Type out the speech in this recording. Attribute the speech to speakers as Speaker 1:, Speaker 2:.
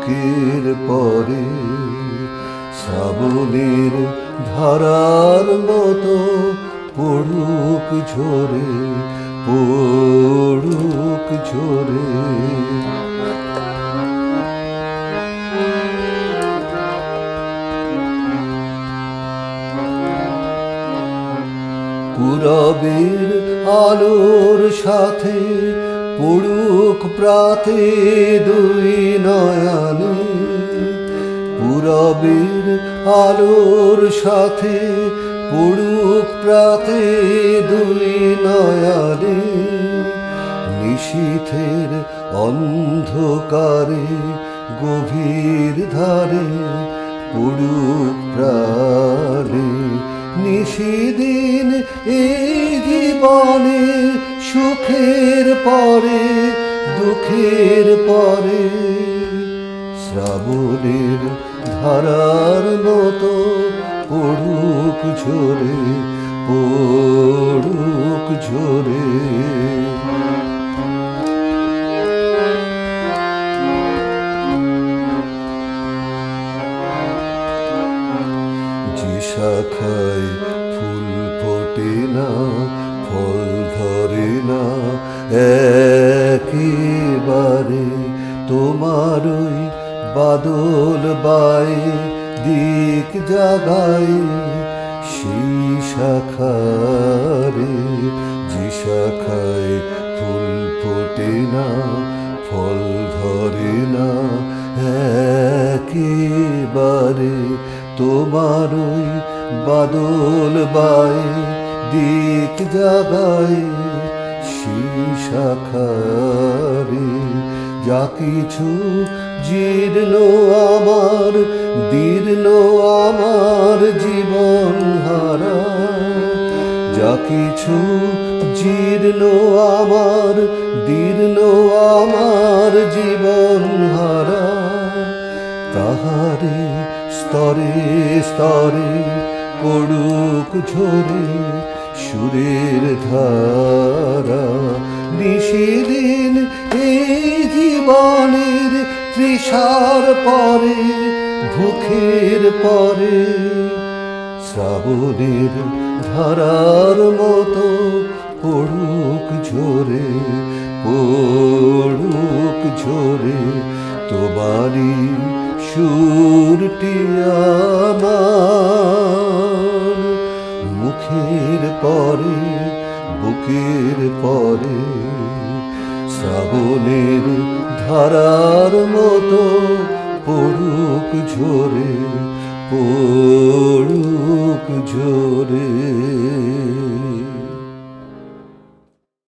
Speaker 1: বুকের পরে শ্রাবণের ধারার মতো পড়ুক ঝরে পড়ুক ঝরে। পুরবের আলোর সাথে পড়ুক প্রাতে দুই পুরবের আলোর সাথে পড়ুক প্রাতে দুই নয়নে নিশীথের অন্ধকারে, গভীর ধারে পড়ুক প্রাণে। নিশিদিন এই জীবনে সুখের পরে, দুঃখের পরে, শ্রাবণের ধারার মতো পড়ুক ঝরে পড়ুক ঝরে। যে শাখায় ফুল ফোটে না ফল ধরে না বাদল বাই, দিক জাগাই, সেই শাখারে যে শাখায় ফুল ফোটে না, ফল ধরে না, একেবারে তোমার ওই বাদল বাই, দিক জাগায় সেই শাখারে যা কিছু জীর্ণ আমার, দীর্ণ আমার জীবন হারা। যা কিছু জীর্ণ আমার, দীর্ণ আমার জীবন হারা। তাহারে স্তরে স্তরে পড়ুক ঝরে সুরের ধারা। নিশিদিন এই জীবনের তৃষার পরে, ভুখের পরে। শ্রাবণের ধারার মতো পড়ুক ঝরে পড়ুক ঝরে, তোমারই সুরটি আমার। মুখের পরে, বুকের পরে শ্রাবণের ধারার মতো পড়ুক ঝোরে পড়ুক ঝরে।